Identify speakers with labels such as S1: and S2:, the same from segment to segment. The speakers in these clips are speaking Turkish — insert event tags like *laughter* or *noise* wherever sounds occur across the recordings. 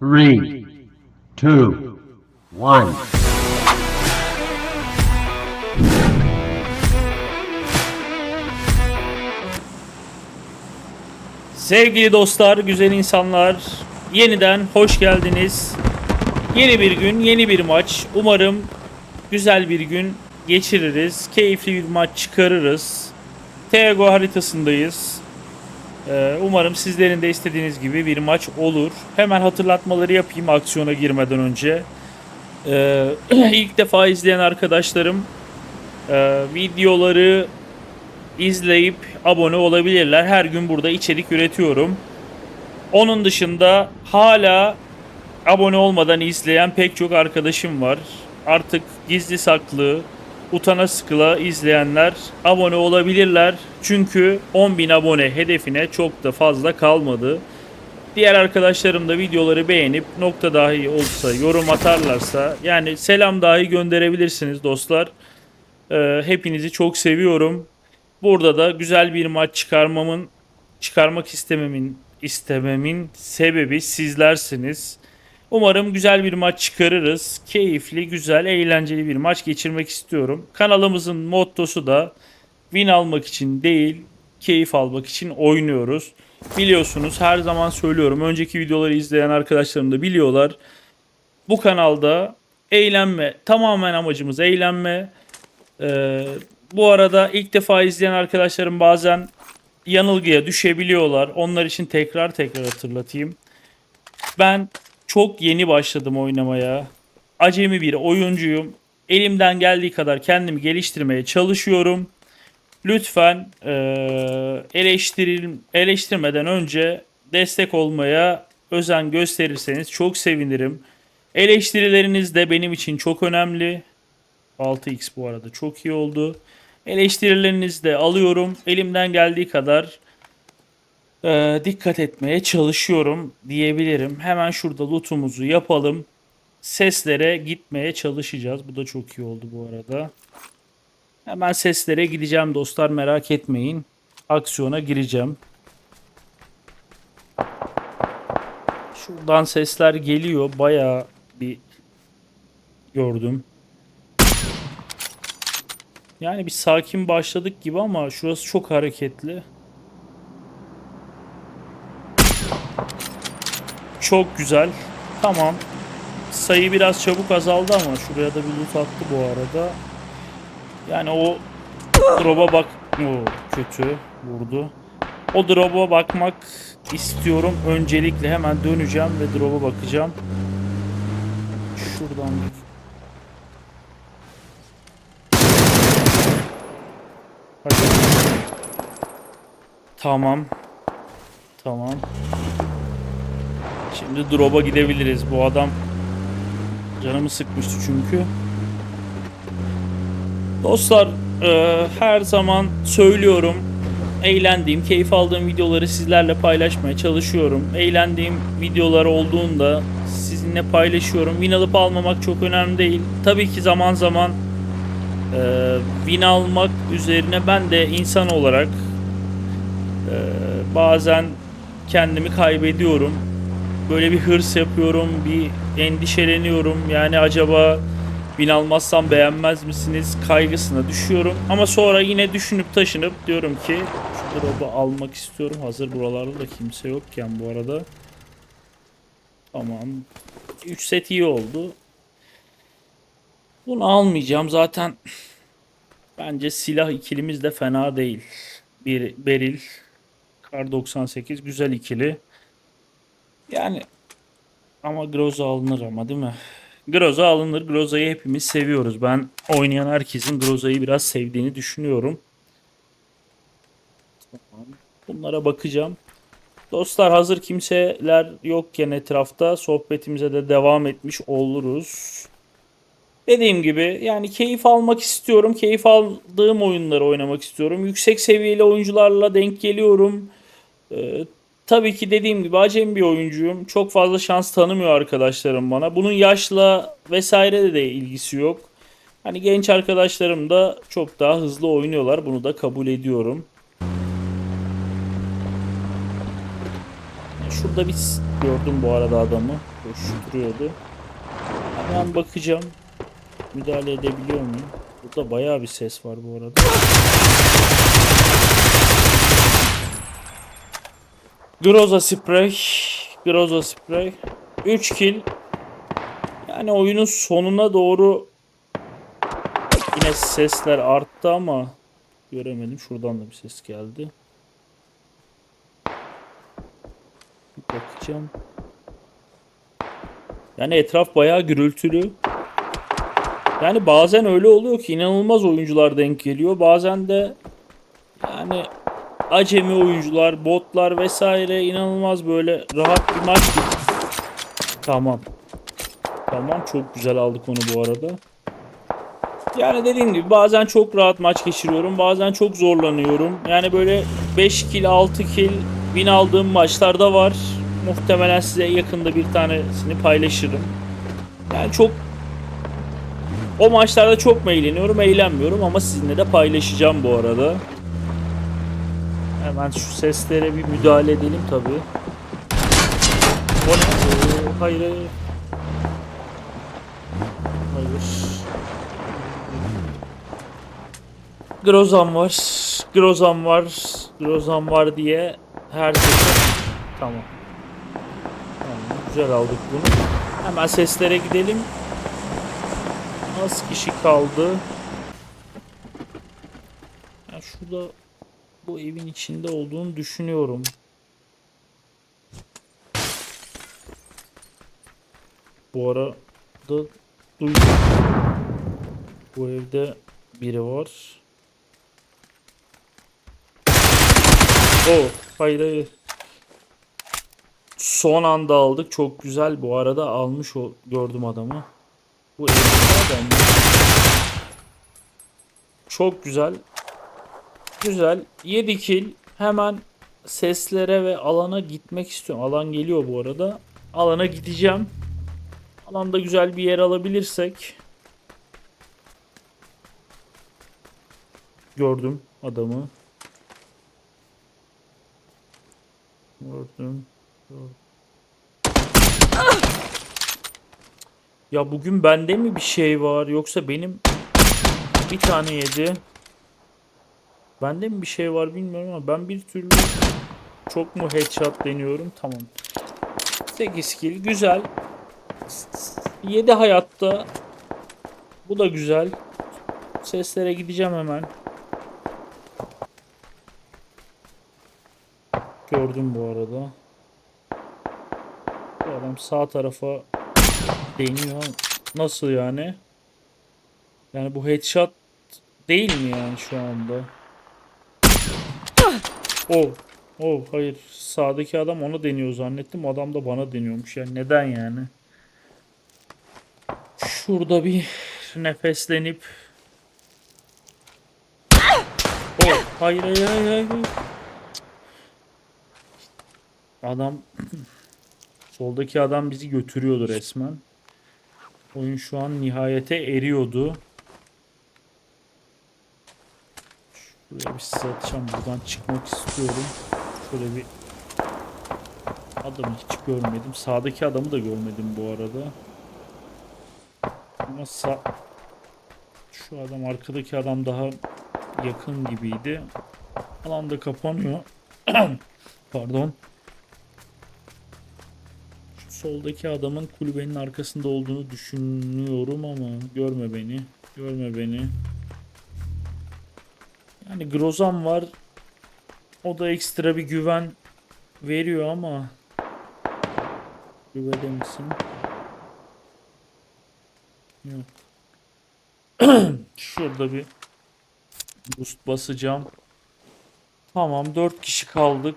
S1: three, two, one.
S2: Sevgili dostlar, güzel insanlar, yeniden hoş geldiniz. Yeni bir gün, yeni bir maç. Umarım güzel bir gün geçiririz. Keyifli bir maç çıkarırız. Tego haritasındayız. Ee, umarım sizlerin de istediğiniz gibi bir maç olur. Hemen hatırlatmaları yapayım aksiyona girmeden önce. Ee, *clears throat* ilk defa izleyen arkadaşlarım e, videoları izleyip abone olabilirler. Her gün burada içerik üretiyorum. Onun dışında hala abone olmadan izleyen pek çok arkadaşım var. Artık gizli saklı, utana sıkıla izleyenler abone olabilirler. Çünkü 10.000 abone hedefine çok da fazla kalmadı. Diğer arkadaşlarım da videoları beğenip nokta dahi olsa yorum atarlarsa yani selam dahi gönderebilirsiniz dostlar. Ee, hepinizi çok seviyorum. Burada da güzel bir maç çıkarmamın çıkarmak istememin istememin sebebi sizlersiniz. Umarım güzel bir maç çıkarırız. Keyifli, güzel, eğlenceli bir maç geçirmek istiyorum. Kanalımızın mottosu da win almak için değil, keyif almak için oynuyoruz. Biliyorsunuz her zaman söylüyorum. Önceki videoları izleyen arkadaşlarım da biliyorlar. Bu kanalda eğlenme, tamamen amacımız eğlenme. Ee, bu arada ilk defa izleyen arkadaşlarım bazen yanılgıya düşebiliyorlar. Onlar için tekrar tekrar hatırlatayım. Ben çok yeni başladım oynamaya. Acemi bir oyuncuyum. Elimden geldiği kadar kendimi geliştirmeye çalışıyorum. Lütfen eee eleştiril, eleştirmeden önce destek olmaya özen gösterirseniz çok sevinirim. Eleştirileriniz de benim için çok önemli. 6x bu arada çok iyi oldu. Eleştirilerinizi de alıyorum. Elimden geldiği kadar e, dikkat etmeye çalışıyorum diyebilirim. Hemen şurada lootumuzu yapalım. Seslere gitmeye çalışacağız. Bu da çok iyi oldu bu arada. Hemen seslere gideceğim dostlar merak etmeyin. Aksiyona gireceğim. Şuradan sesler geliyor. Bayağı bir gördüm. Yani bir sakin başladık gibi ama şurası çok hareketli. Çok güzel. Tamam. Sayı biraz çabuk azaldı ama şuraya da bir loot attı bu arada. Yani o drop'a bak... Oo, kötü vurdu. O drop'a bakmak istiyorum. Öncelikle hemen döneceğim ve drop'a bakacağım. Şuradan Hadi. Tamam. Tamam. Şimdi drop'a gidebiliriz. Bu adam canımı sıkmıştı çünkü. Dostlar e, her zaman söylüyorum. Eğlendiğim, keyif aldığım videoları sizlerle paylaşmaya çalışıyorum. Eğlendiğim videolar olduğunda sizinle paylaşıyorum. Win alıp almamak çok önemli değil. Tabii ki zaman zaman e, win almak üzerine ben de insan olarak e, bazen kendimi kaybediyorum. Böyle bir hırs yapıyorum, bir endişeleniyorum. Yani acaba win almazsam beğenmez misiniz kaygısına düşüyorum. Ama sonra yine düşünüp taşınıp diyorum ki şu drop'u almak istiyorum. Hazır buralarda da kimse yokken bu arada. Tamam. 3 set iyi oldu. Bunu almayacağım zaten. Bence silah ikilimiz de fena değil. Bir Beril, Kar 98 güzel ikili. Yani ama Groza alınır ama değil mi? Groza alınır. Groza'yı hepimiz seviyoruz. Ben oynayan herkesin Groza'yı biraz sevdiğini düşünüyorum. Bunlara bakacağım. Dostlar hazır kimseler yokken etrafta sohbetimize de devam etmiş oluruz. Dediğim gibi yani keyif almak istiyorum. Keyif aldığım oyunları oynamak istiyorum. Yüksek seviyeli oyuncularla denk geliyorum. Ee, tabii ki dediğim gibi acemi bir oyuncuyum. Çok fazla şans tanımıyor arkadaşlarım bana. Bunun yaşla vesaire de, ilgisi yok. Hani genç arkadaşlarım da çok daha hızlı oynuyorlar. Bunu da kabul ediyorum. şurada bir gördüm bu arada adamı. Koşturuyordu. Hemen bakacağım. Müdahale edebiliyor muyum? Burada bayağı bir ses var bu arada. Groza Spray. Groza Spray. 3 kill. Yani oyunun sonuna doğru yine sesler arttı ama göremedim. Şuradan da bir ses geldi. Bir bakacağım. Yani etraf bayağı gürültülü. Yani bazen öyle oluyor ki inanılmaz oyuncular denk geliyor. Bazen de acemi oyuncular, botlar vesaire inanılmaz böyle rahat bir maç. Tamam. Tamam çok güzel aldık onu bu arada. Yani dediğim gibi bazen çok rahat maç geçiriyorum. Bazen çok zorlanıyorum. Yani böyle 5 kill 6 kill win aldığım maçlarda var. Muhtemelen size yakında bir tanesini paylaşırım. Yani çok o maçlarda çok mu eğleniyorum? Eğlenmiyorum ama sizinle de paylaşacağım bu arada. Hemen şu seslere bir müdahale edelim tabi. O ne? Oo, hayır hayır. Grozan var. Grozan var. Grozan var diye her sefer. Tamam. Tamam. Güzel aldık bunu. Hemen seslere gidelim. Az kişi kaldı. Ya şurada bu evin içinde olduğunu düşünüyorum. Bu arada duydum. Bu evde biri var. O hayır hayır. Son anda aldık. Çok güzel. Bu arada almış o gördüm adamı. Bu evde. Çok güzel. Güzel. 7 kill. Hemen seslere ve alana gitmek istiyorum. Alan geliyor bu arada. Alana gideceğim. Alanda güzel bir yer alabilirsek. Gördüm adamı. Gördüm. Gördüm. Ya bugün bende mi bir şey var yoksa benim bir tane yedi. Bende mi bir şey var bilmiyorum ama ben bir türlü çok mu headshot deniyorum. Tamam. 8 kill güzel. 7 hayatta. Bu da güzel. Seslere gideceğim hemen. Gördüm bu arada. Adam sağ tarafa deniyor. Nasıl yani? Yani bu headshot değil mi yani şu anda? Oh. Oh hayır. Sağdaki adam ona deniyor zannettim. Adam da bana deniyormuş. Yani neden yani? Şurada bir nefeslenip Oh hayır hayır hayır hayır. Adam soldaki adam bizi götürüyordu resmen. Oyun şu an nihayete eriyordu. Buraya bir size atacağım. Buradan çıkmak istiyorum. Şöyle bir adamı hiç görmedim. Sağdaki adamı da görmedim bu arada. Ama sağ... Şu adam arkadaki adam daha yakın gibiydi. Alan da kapanıyor. *clears throat* Pardon. Şu soldaki adamın kulübenin arkasında olduğunu düşünüyorum ama görme beni. Görme beni. Yani Grozan var. O da ekstra bir güven veriyor ama güvede misin? Yok. *clears throat* Şurada bir boost basacağım. Tamam 4 kişi kaldık.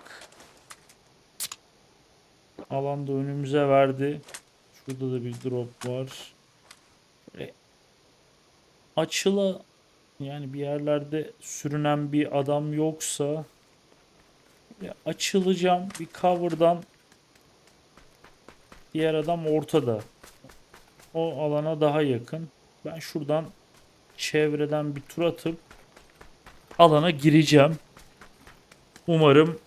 S2: Alan da önümüze verdi. Şurada da bir drop var. Böyle açıla yani bir yerlerde sürünen bir adam yoksa böyle açılacağım bir cover'dan diğer adam ortada. O alana daha yakın. Ben şuradan çevreden bir tur atıp alana gireceğim. Umarım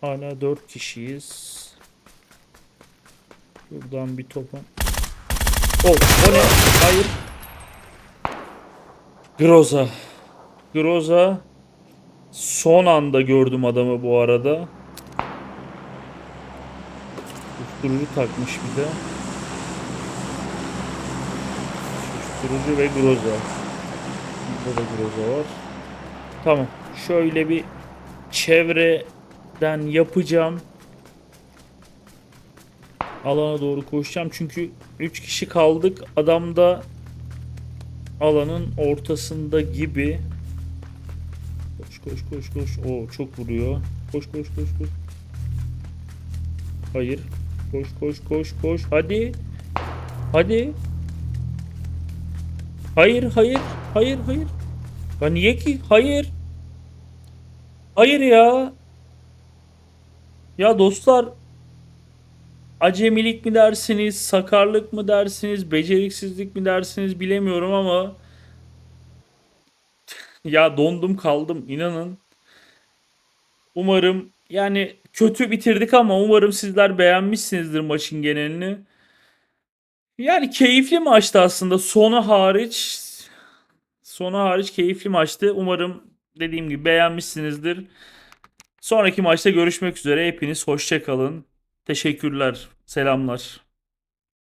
S2: Hala 4 kişiyiz. Buradan bir topa. Oh, o ne? Hayır. Groza. Groza. Son anda gördüm adamı bu arada. Susturucu takmış bir de. Susturucu ve groza. Burada da groza var. Tamam. Şöyle bir çevreden yapacağım. Alana doğru koşacağım. Çünkü 3 kişi kaldık. Adam da alanın ortasında gibi. Koş koş koş koş. Oo çok vuruyor. Koş koş koş koş. Hayır. Koş koş koş koş. Hadi. Hadi. Hayır hayır. Hayır hayır. Ya niye ki? Hayır. Hayır ya. Ya dostlar acemilik mi dersiniz, sakarlık mı dersiniz, beceriksizlik mi dersiniz bilemiyorum ama ya dondum kaldım inanın. Umarım yani kötü bitirdik ama umarım sizler beğenmişsinizdir maçın genelini. Yani keyifli maçtı aslında sonu hariç. Sonu hariç keyifli maçtı. Umarım dediğim gibi beğenmişsinizdir. Sonraki maçta görüşmek üzere. Hepiniz hoşça kalın. Teşekkürler. Selamlar.